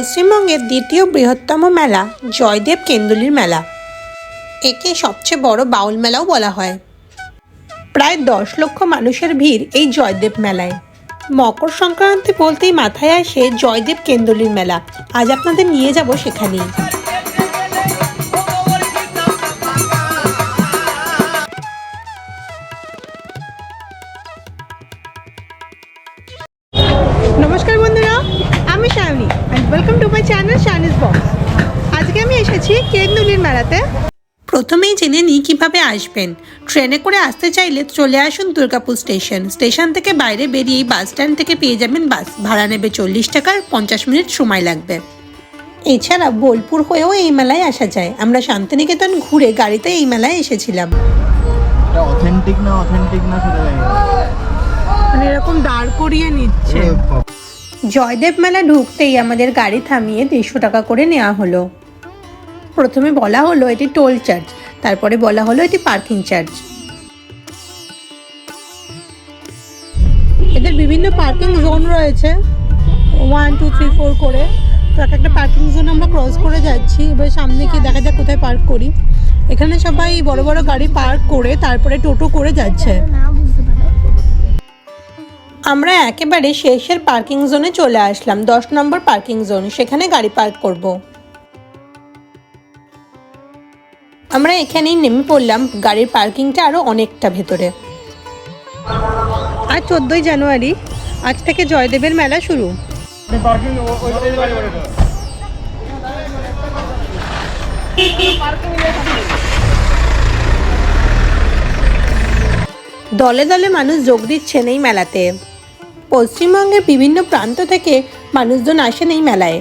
পশ্চিমবঙ্গের দ্বিতীয় বৃহত্তম মেলা জয়দেব কেন্দুলির মেলা। একে সবচেয়ে বড় বাউল মেলাও বলা হয়। প্রায় দশ লক্ষ মানুষের ভিড় এই জয়দেব মেলায়। মকর সংক্রান্তি বলতেই মাথায় আসে জয়দেব কেন্দুলির মেলা। আজ আপনাদের নিয়ে যাব সেখানেই। এসেছি কেন্দুলির মেলাতে প্রথমেই জেনে নিই কীভাবে আসবেন। ট্রেনে করে আসতে চাইলে চলে আসুন দুর্গাপুর স্টেশন। স্টেশন থেকে বাইরে বেরিয়েই বাস স্ট্যান্ড থেকে পেয়ে যাবেন বাস। ভাড়া নেবে চল্লিশ টাকার পঞ্চাশ মিনিট সময় লাগবে। এছাড়া বোলপুর হয়েও এই মেলায় আসা যায়। আমরা শান্তিনিকেতন ঘুরে গাড়িতে এই মেলায় এসেছিলাম। অথেন্টিক না অথেন্টিক না। মানে এরকম দাঁড় করিয়ে নিচ্ছে। জয়দেব মেলা ঢুকতেই আমাদের গাড়ি থামিয়ে দেড়শো টাকা করে নেওয়া হলো। প্রথমে বলা হলো এটি টোল চার্জ তারপরে বলা হলো এটি পার্কিং চার্জ। এদের বিভিন্ন পার্কিং জোন রয়েছে ওয়ান টু থ্রি ফোর করে। তো এক একটা পার্কিং জোন আমরা ক্রস করে যাচ্ছি এবার সামনে গিয়ে দেখা যাক কোথায় পার্ক করি। এখানে সবাই বড় বড় গাড়ি পার্ক করে তারপরে টোটো করে যাচ্ছে। আমরা একেবারে শেষের পার্কিং জোনে চলে আসলাম দশ নম্বর পার্কিং জোন সেখানে গাড়ি পার্ক করব। আমরা এখানেই নেমে পড়লাম। গাড়ির পার্কিংটা আরও অনেকটা ভেতরে। আজ চোদ্দোই জানুয়ারি আজ থেকে জয়দেবের মেলা শুরু। দলে দলে মানুষ যোগ দিচ্ছেন এই মেলাতে। পশ্চিমবঙ্গের বিভিন্ন প্রান্ত থেকে মানুষজন আসেন এই মেলায়।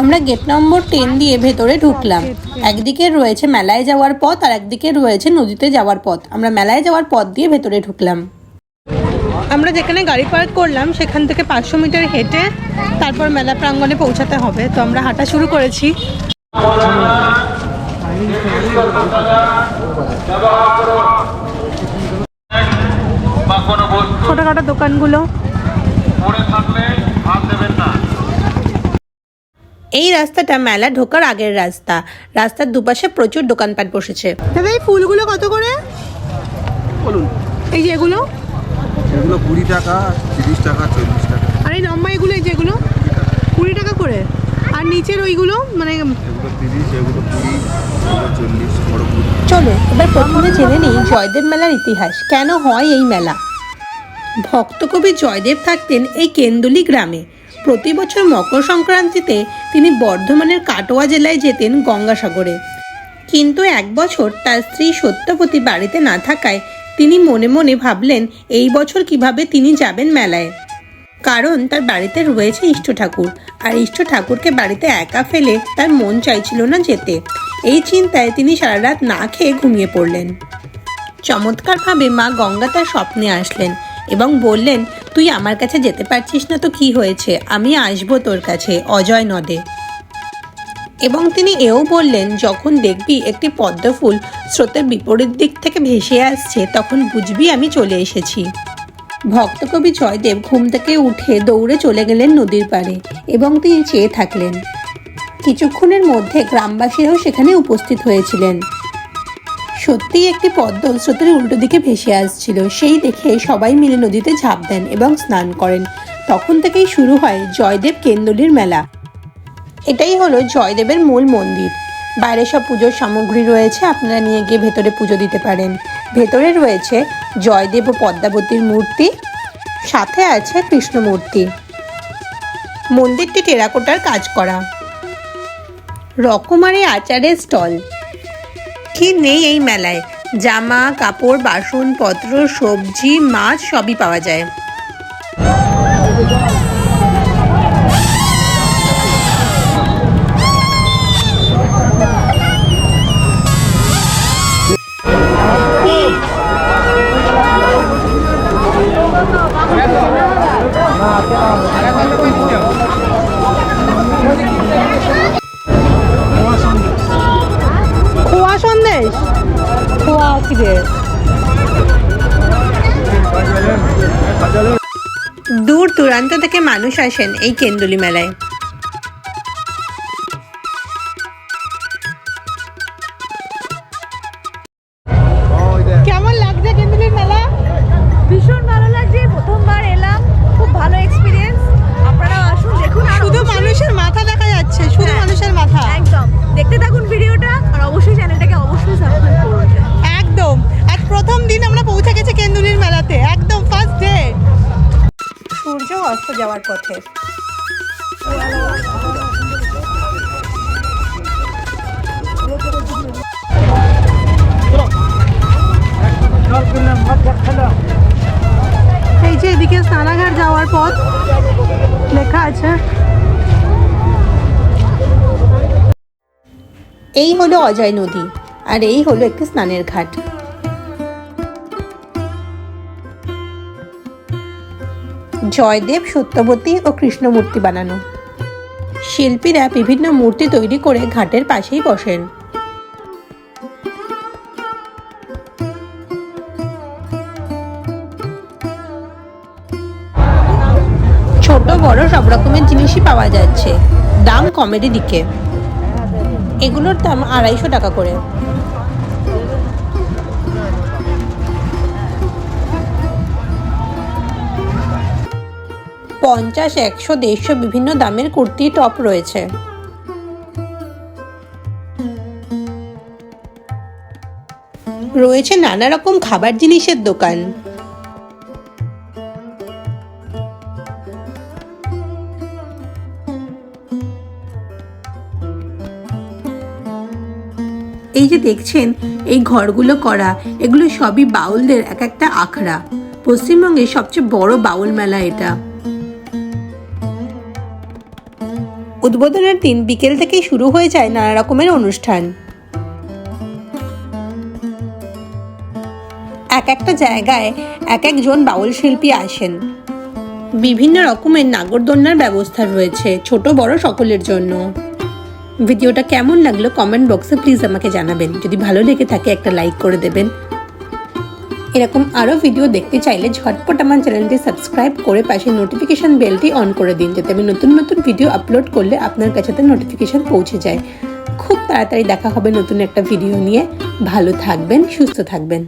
আমরা গেট নম্বর টেন দিয়ে ভেতরে ঢুকলাম। একদিকে রয়েছে মেলায় যাওয়ার পথ আর একদিকে রয়েছে নদীতে যাওয়ার পথ। আমরা মেলায় যাওয়ার পথ দিয়ে ভেতরে ঢুকলাম। আমরা যেখানে গাড়ি পার্ক করলাম সেখান থেকে পাঁচশো মিটার হেঁটে তারপর মেলা প্রাঙ্গণে পৌঁছাতে হবে। তো আমরা হাঁটা শুরু করেছি। ছোটোখাটো দোকানগুলো। থাকলে হাত দেবেন না। এই রাস্তাটা মেলা ঢোকার আগের রাস্তা। রাস্তার দুপাশে প্রচুর দোকানপাট বসেছে। দাদা এই ফুলগুলো কত করে? বলুন। এই যে এগুলো? এগুলো কুড়ি টাকা তিরিশ টাকা চল্লিশ টাকা। আর এই লম্বা এগুলো এই যেগুলো কুড়ি টাকা করে? আর নিচের ওইগুলো মানে চলো এবার প্রথমে জেনে নিই জয়দেব মেলার ইতিহাস। কেন হয় এই মেলা? ভক্তকবি জয়দেব থাকতেন এই কেন্দুলি গ্রামে। প্রতি বছর মকর সংক্রান্তিতে তিনি বর্ধমানের কাটোয়া জেলায় যেতেন গঙ্গাসাগরে। কিন্তু এক বছর তার স্ত্রী সত্যবতী বাড়িতে না থাকায় তিনি মনে মনে ভাবলেন, এই বছর কীভাবে তিনি যাবেন মেলায়? কারণ তার বাড়িতে রয়েছে ইষ্ট ঠাকুর। আর ইষ্ট ঠাকুরকে বাড়িতে একা ফেলে তার মন চাইছিল না যেতে। এই চিন্তায় তিনি সারা রাত না খেয়ে ঘুমিয়ে পড়লেন। চমৎকারভাবে মা গঙ্গা তার স্বপ্নে আসলেন এবং বললেন তুই আমার কাছে যেতে পারছিস না তো কি হয়েছে? আমি আসব তোর কাছে, অজয় নদে। এবং তিনি এও বললেন, যখন দেখবি একটি পদ্ম ফুল স্রোতের বিপরীত দিক থেকে ভেসে আসছে, তখন বুঝবি আমি চলে এসেছি। ভক্তকবি জয়দেব ঘুম থেকে উঠে দৌড়ে চলে গেলেন নদীর পাড়ে এবং তিনি চেয়ে থাকলেন। কিছুক্ষণের মধ্যে গ্রামবাসীরাও সেখানে উপস্থিত হয়েছিলেন। সত্যিই একটি পদ্ম স্রোতের উল্টো দিকে ভেসে আসছিল। সেই দেখে সবাই মিলে নদীতে ঝাঁপ দেন এবং স্নান করেন। তখন থেকেই শুরু হয় জয়দেব কেন্দলির মেলা। এটাই হলো জয়দেবের মূল মন্দির। বাইরে সব পুজোর সামগ্রী রয়েছে, আপনারা নিয়ে গিয়ে ভেতরে পুজো দিতে পারেন। ভেতরে রয়েছে জয়দেব ও পদ্মাবতীর মূর্তি, সাথে আছে কৃষ্ণ মূর্তি মন্দিরটি টেরাকোটার কাজ করা। রকমারি আচারের স্টল। কি নেই এই মেলায়। জামা কাপড় বাসনপত্র সবজি মাছ সবই পাওয়া যায়। দূর দূরান্ত থেকে মানুষ আসেন এই কেন্দুলি মেলায় অস্ত যাওয়ার পথে। এই যে এদিকে স্নানাঘাট যাওয়ার পথ, লেখা আছে। এই হলো অজয় নদী, আর এই হলো একটি স্নানের ঘাট। জয়দেব, সত্যবতী ও কৃষ্ণমূর্তি বানানো। শিল্পীরা বিভিন্ন মূর্তি তৈরি করে ঘাটের পাশেই বসেন। ছোট, বড় সব রকমের জিনিসই পাওয়া যাচ্ছে। দাম কমেডি দিকে। এগুলোর দাম আড়াইশো টাকা করে। পঞ্চাশ, একশো, দেড়শো বিভিন্ন দামের কুর্তি টপ রয়েছে। রয়েছে নানা রকম খাবার জিনিসের দোকান। এই যে দেখছেন, এই ঘরগুলো করা, এগুলো সবই বাউলদের এক একটা আখড়া। পশ্চিমবঙ্গের সবচেয়ে বড় বাউল মেলা এটা। উদ্বোধনের দিন বিকেল থেকেই শুরু হয়ে যায় নানা রকমের অনুষ্ঠান। এক একটা জায়গায় এক একজন বাউল শিল্পী আসেন। বিভিন্ন রকমের নাগরদোলনার ব্যবস্থা রয়েছে ছোট বড় সকলের জন্য। ভিডিওটা কেমন লাগল কমেন্ট বক্সে প্লিজ আমাকে জানাবেন। যদি ভালো লেগে থাকে একটা লাইক করে দেবেন। এরকম আরও ভিডিও দেখতে চাইলে ঝটপট আমার চ্যানেলটি সাবস্ক্রাইব করে পাশে নোটিফিকেশান বেলটি অন করে দিন, যাতে আমি নতুন নতুন ভিডিও আপলোড করলে আপনার কাছে নোটিফিকেশন পৌঁছে যায়। খুব তাড়াতাড়ি দেখা হবে নতুন একটা ভিডিও নিয়ে। ভালো থাকবেন, সুস্থ থাকবেন।